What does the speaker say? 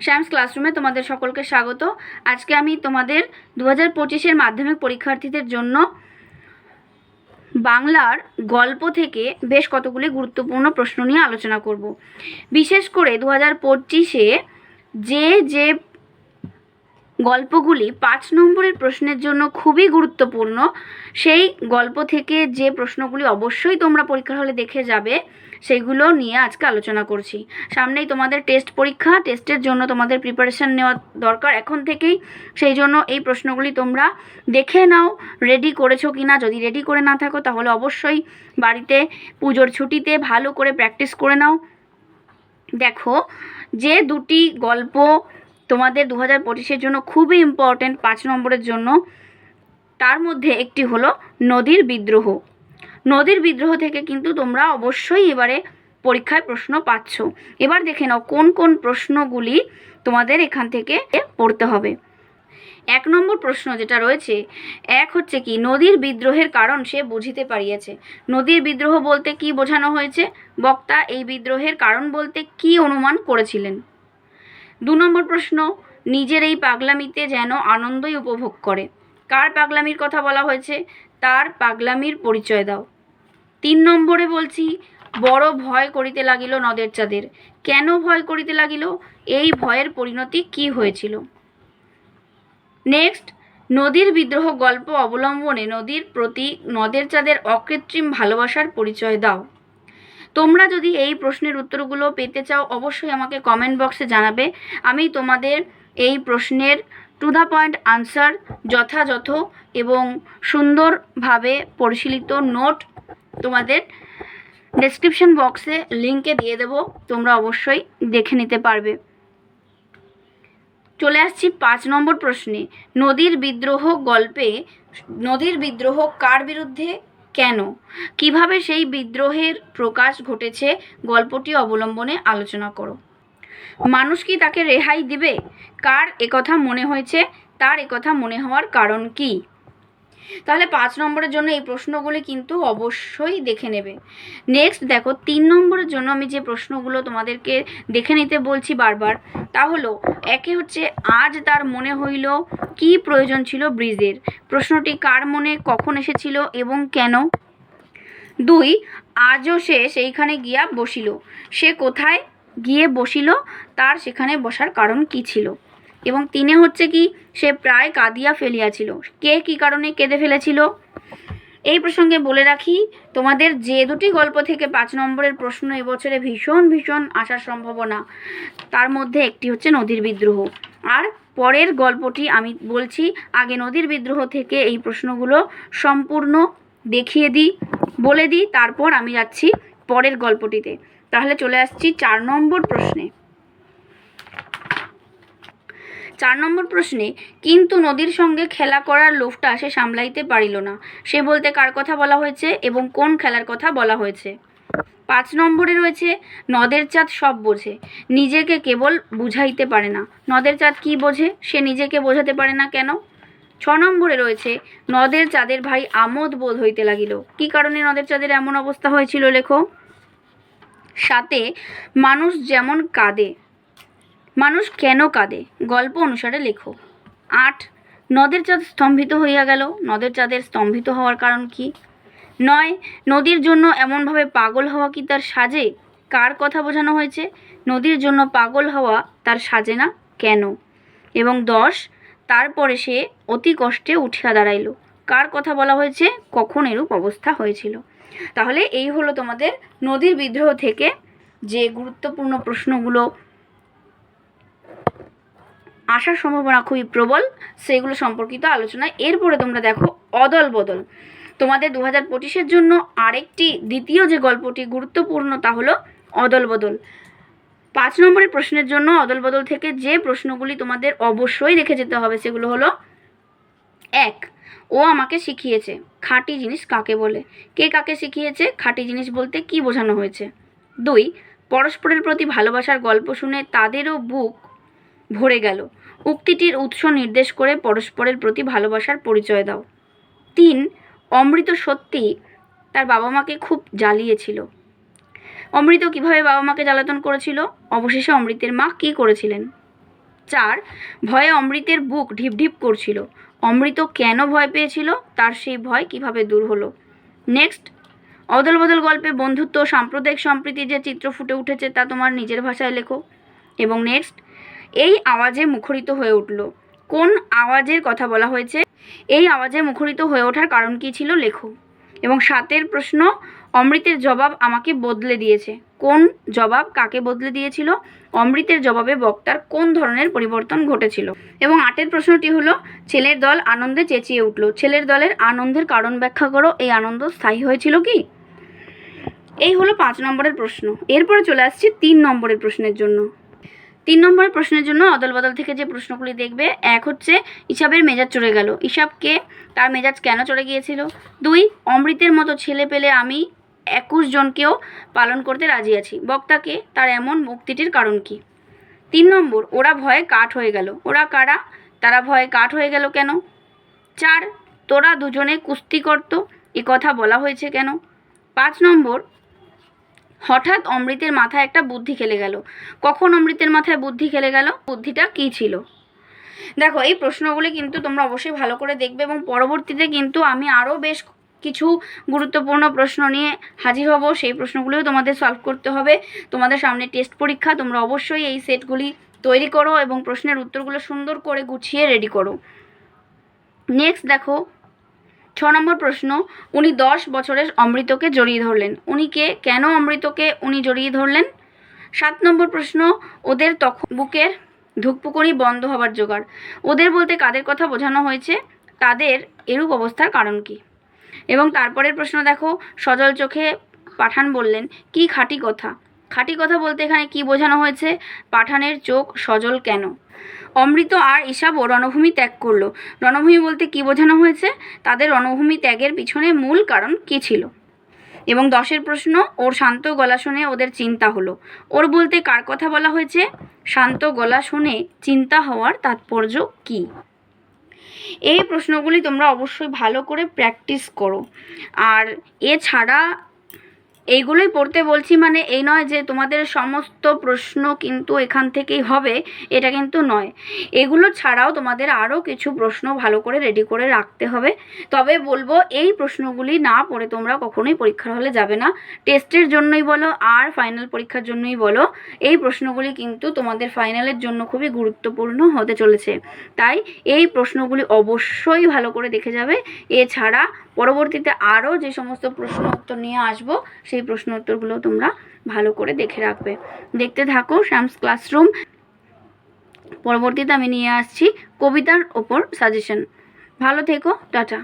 শ্যামস ক্লাসরুমে তোমাদের সকলকে স্বাগত। আজকে আমি তোমাদের দু হাজার পঁচিশের মাধ্যমিক পরীক্ষার্থীদের জন্য বাংলার গল্প থেকে বেশ কতগুলি গুরুত্বপূর্ণ প্রশ্ন নিয়ে আলোচনা করব। বিশেষ করে দু হাজার পঁচিশে যে যে গল্পগুলি পাঁচ নম্বরের প্রশ্নের জন্য খুবই গুরুত্বপূর্ণ, সেই গল্প থেকে যে প্রশ্নগুলি অবশ্যই তোমরা পরীক্ষার হলে দেখে যাবে। সেইগুলো নিয়ে আজকে আলোচনা করছি। সামনেই তোমাদের টেস্ট পরীক্ষা টেস্টের জন্য তোমাদের প্রিপারেশান নেওয়া দরকার। এখন থেকেই সেই জন্য এই প্রশ্নগুলি তোমরা দেখে নাও রেডি করেছ কি না যদি রেডি করে না থাকো, তাহলে অবশ্যই বাড়িতে পুজোর ছুটিতে ভালো করে প্র্যাকটিস করে নাও। দেখো, যে দুটি গল্প তোমাদের দু হাজার পঁচিশের জন্য খুবই ইম্পর্ট্যান্ট পাঁচ নম্বরের জন্য, তার মধ্যে একটি হলো নদীর বিদ্রোহ। নদীর বিদ্রোহ থেকে কিন্তু তোমরা অবশ্যই এবারে পরীক্ষায় প্রশ্ন পাচ্ছ। এবার দেখে নাও কোন কোন প্রশ্নগুলি তোমাদের এখান থেকে পড়তে হবে। এক নম্বর প্রশ্ন যেটা রয়েছে, এক হচ্ছে কি, নদীর বিদ্রোহের কারণ সে বুঝিতে পারিয়েছে। নদীর বিদ্রোহ বলতে কি বোঝানো হয়েছে? বক্তা, এই বিদ্রোহের কারণ বলতে কি অনুমান করেছিলেন? দু নম্বর প্রশ্ন, নিজের এই পাগলামিতে যেন আনন্দই উপভোগ করে। কার পাগলামির কথা বলা হয়েছে? তার পাগলামির পরিচয় দাও। তিন নম্বরে বলছি, বড় ভয় করিতে লাগিল নদের চাঁদের। কেন ভয় করিতে লাগিল? এই ভয়ের পরিণতি কি হয়েছিল? নেক্সট নদীর বিদ্রোহ গল্প অবলম্বনে নদীর প্রতি নদের চাঁদের অকৃত্রিম ভালোবাসার পরিচয় দাও। তোমরা যদি এই প্রশ্নের উত্তরগুলো পেতে চাও, অবশ্যই আমাকে কমেন্ট বক্সে জানাবে। আমি তোমাদের এই প্রশ্নের টু দ্য পয়েন্ট আনসার যথাযথ এবং সুন্দরভাবে পরিশীলিত নোট তোমাদের ডেসক্রিপশন বক্সে লিঙ্কে দিয়ে দেবো, তোমরা অবশ্যই দেখে নিতে পারবে। চলে আসছি পাঁচ নম্বর প্রশ্নে, নদীর বিদ্রোহ গল্পে, নদীর বিদ্রোহ কার বিরুদ্ধে, কেন? কীভাবে সেই বিদ্রোহের প্রকাশ ঘটেছে? গল্পটি অবলম্বনে আলোচনা করো। মানুষ কি তাকে রেহাই দিবে? কার একথা মনে হয়েছে? তার একথা মনে হওয়ার কারণ কি? তাহলে পাঁচ নম্বরের জন্য এই প্রশ্নগুলি কিন্তু অবশ্যই দেখে নেবে। নেক্সট দেখো, তিন নম্বরের জন্য আমি যে প্রশ্নগুলো তোমাদেরকে দেখে নিতে বলছি বারবার, তা হলো, একে হচ্ছে, আজ তার মনে হইল কি প্রয়োজন ছিল ব্রিজের? প্রশ্নটি কার মনে, কখন এসেছিল এবং কেন? দুই, আজও সে সেইখানে গিয়া বসিল। সে কোথায়? গিয়ে বসিল, তার সেখানে বসার কারণ কি ছিল? এবং তিনে হচ্ছে কি, সে প্রায় কাঁদিয়া ফেলিয়াছিল। কে কি কারণে কেঁদে ফেলেছিল? এই প্রসঙ্গে বলে রাখি, তোমাদের যে দুটি গল্প থেকে পাঁচ নম্বরের প্রশ্ন এবছরে ভীষণ ভীষণ আসার সম্ভাবনা। তার মধ্যে একটি হচ্ছে নদীর বিদ্রোহ। আর পরের গল্পটি আমি বলছি, আগে নদীর বিদ্রোহ থেকে এই প্রশ্নগুলো সম্পূর্ণ দেখিয়ে দিই, বলে দিই, তারপর আমি যাচ্ছি পরের গল্পটিতে। তাহলে চলে আসছি চার নম্বর প্রশ্নে। চার নম্বর প্রশ্নে, কিন্তু নদীর সঙ্গে খেলা করার লোভটা সে সামলাইতে পারিল না। সে বলতে কার কথা বলা হয়েছে এবং কোন খেলার কথা বলা হয়েছে? পাঁচ নম্বরে রয়েছে, নদের চাঁদ সব বোঝে। নিজেকে কেবল বুঝাইতে পারে না। নদের চাঁদ কি বোঝে? সে নিজেকে বোঝাতে পারে না কেন? ছ নম্বরে রয়েছে, নদের চাঁদের ভাই আমোদ বোধ হইতে লাগিল। কি কারণে নদের চাঁদের এমন অবস্থা হয়েছিল, লেখো? সাথে মানুষ যেমন কাঁদে, মানুষ কেন কাঁদে? গল্প অনুসারে লেখো। আট, নদের চাঁদ স্তম্ভিত হইয়া গেল। নদের চাঁদের স্তম্ভিত হওয়ার কারণ কি? নয়, নদীর জন্য এমনভাবে পাগল হওয়া কি তার সাজে? কার কথা বোঝানো হয়েছে? নদীর জন্য পাগল হওয়া তার সাজে না? কেন? এবং দশ, তারপরে সে অতি কষ্টে উঠিয়া দাঁড়াইল। কার কথা বলা হয়েছে? কখন এরূপ অবস্থা হয়েছিল? তাহলে এই হলো তোমাদের নদীর বিদ্রোহ থেকে যে গুরুত্বপূর্ণ প্রশ্নগুলো আসার সম্ভাবনা খুবই প্রবল, সেগুলো সম্পর্কিত আলোচনা। এরপরে তোমরা দেখো অদল বদল। তোমাদের দু হাজার পঁচিশের জন্য আরেকটি দ্বিতীয় যে গল্পটি গুরুত্বপূর্ণ তা হলো অদল বদল। পাঁচ নম্বরের প্রশ্নের জন্য অদল বদল থেকে যে প্রশ্নগুলি তোমাদের অবশ্যই রেখে যেতে হবে সেগুলো হলো এক ও আমাকে শিখিয়েছে, খাঁটি জিনিস কাকে বলে। কে কাকে শিখিয়েছে, খাঁটি জিনিস বলতে কি বোঝানো হয়েছে? দুই, পরস্পরের প্রতি ভালোবাসার গল্প শুনে তাদেরও বুক ভরে গেল। উক্তিটির উৎস নির্দেশ করে পরস্পরের প্রতি ভালোবাসার পরিচয় দাও। তিন, অমৃত সত্যি তার বাবা মাকে খুব জ্বালিয়েছিল। অমৃত কীভাবে বাবা মাকে জ্বালাতন করেছিল? অবশেষে অমৃতের মা কী করেছিলেন? চার, ভয়ে অমৃতের বুক ঢিপঢিপ করছিল। অমৃত কেন ভয় পেয়েছিল? তার সেই ভয় কীভাবে দূর হলো? নেক্সট অদল বদল গল্পে বন্ধুত্ব, সাম্প্রদায়িক সম্প্রীতি যে চিত্র ফুটে উঠেছে তা তোমার নিজের ভাষায় লেখো। এবং নেক্সট এই আওয়াজে মুখরিত হয়ে উঠল। কোন আওয়াজের কথা বলা হয়েছে? এই আওয়াজে মুখরিত হয়ে ওঠার কারণ কী ছিল লেখো। এবং সাতের প্রশ্ন, অমৃতের জবাব আমাকে বদলে দিয়েছে। কোন জবাব কাকে বদলে দিয়েছিল? অমৃতের জবাবে বক্তার কোন ধরনের পরিবর্তন ঘটেছিল? এবং আটের প্রশ্নটি হলো, ছেলের দল আনন্দে চেঁচিয়ে উঠল। ছেলের দলের আনন্দের কারণ ব্যাখ্যা করো, এই আনন্দ স্থায়ী হয়েছিল কি? এই হলো পাঁচ নম্বরের প্রশ্ন। এরপরে চলে আসছি তিন নম্বরের প্রশ্নের জন্য। তিন নম্বরের প্রশ্নের জন্য অদল বদল থেকে যে প্রশ্নগুলি দেখবে, এক হচ্ছে, ইসাবের মেজাজ চড়ে গেল। ইসাবকে তার মেজাজ কেন চড়ে গিয়েছিল? দুই, অমৃতের মতো ছেলে পেলে আমি একুশ জনকেও পালন করতে রাজি আছি। বক্তাকে তার এমন মুক্তিটির কারণ কি? তিন নম্বর, ওরা ভয়ে কাঠ হয়ে গেল। ওরা কারা? তারা ভয়ে কাঠ হয়ে গেল কেন? চার, তোরা দুজনে কুস্তি করতো? এ কথা বলা হয়েছে কেন? পাঁচ নম্বর, হঠাৎ অমৃতের মাথায় একটা বুদ্ধি খেলে গেল। কখন অমৃতের মাথায় বুদ্ধি খেলে গেল? বুদ্ধিটা কী ছিল? দেখো, এই প্রশ্নগুলি কিন্তু তোমরা অবশ্যই ভালো করে দেখবে এবং পরবর্তীতে কিন্তু আমি আরও বেশ কিছু গুরুত্বপূর্ণ প্রশ্ন নিয়ে হাজির হব। সেই প্রশ্নগুলিও তোমাদের সলভ করতে হবে। তোমাদের সামনে টেস্ট পরীক্ষা, তোমরা অবশ্যই এই সেটগুলি তৈরি করো এবং প্রশ্নের উত্তরগুলো সুন্দর করে গুছিয়ে রেডি করো। নেক্সট দেখো, ছ নম্বর প্রশ্ন, উনি দশ বছরের অমৃতকে জড়িয়ে ধরলেন। উনিকে কেন অমৃতকে উনি জড়িয়ে ধরলেন? সাত নম্বর প্রশ্ন, ওদের তখন বুকের ধুকপুকুনি বন্ধ হবার জোগাড়। ওদের বলতে কাদের কথা বোঝানো হয়েছে? তাদের এরূপ অবস্থার কারণ কি? এবং তারপরের প্রশ্ন দেখো, সজল চোখে পাঠান বললেন, কি খাঁটি কথা? খাঁটি কথা বলতে এখানে কি বোঝানো হয়েছে? পাঠানের চোখ সজল কেন? অমৃত আর ঈশাবও রণভূমি ত্যাগ করল। রণভূমি বলতে কি বোঝানো হয়েছে? তাদের রণভূমি ত্যাগের পিছনে মূল কারণ কী ছিল? এবং দশের প্রশ্ন, ওর শান্ত গলা শুনে ওদের চিন্তা হলো। ওর বলতে কার কথা বলা হয়েছে? শান্ত গলা শুনে চিন্তা হওয়ার তাৎপর্য কী? এই প্রশ্নগুলি তোমরা অবশ্যই ভালো করে প্র্যাকটিস করো। আর এছাড়া এইগুলোই পড়তে বলছি মানে এই নয় যে তোমাদের সমস্ত প্রশ্ন কিন্তু এখান থেকেই হবে, এটা কিন্তু নয়। এগুলো ছাড়াও তোমাদের আরও কিছু প্রশ্ন ভালো করে রেডি করে রাখতে হবে। তবে বলব, এই প্রশ্নগুলি না পড়ে তোমরা কখনোই পরীক্ষার হলে যাবে না। টেস্টের জন্যই বলো, আর ফাইনাল পরীক্ষার জন্যই বলো, এই প্রশ্নগুলি কিন্তু তোমাদের ফাইনালের জন্য খুবই গুরুত্বপূর্ণ হতে চলেছে। তাই এই প্রশ্নগুলি অবশ্যই ভালো করে দেখে যাবে। এছাড়া পরবর্তীতে আরও যে সমস্ত প্রশ্ন উত্তর নিয়ে আসব, সেই প্রশ্ন উত্তরগুলো তোমরা ভালো করে দেখে রাখবে। দেখতে থাকো শ্যামস ক্লাসরুম। পরবর্তীতে আমি নিয়ে আসছি কবিতার ওপর সাজেশন। ভালো থেকো, টাটা।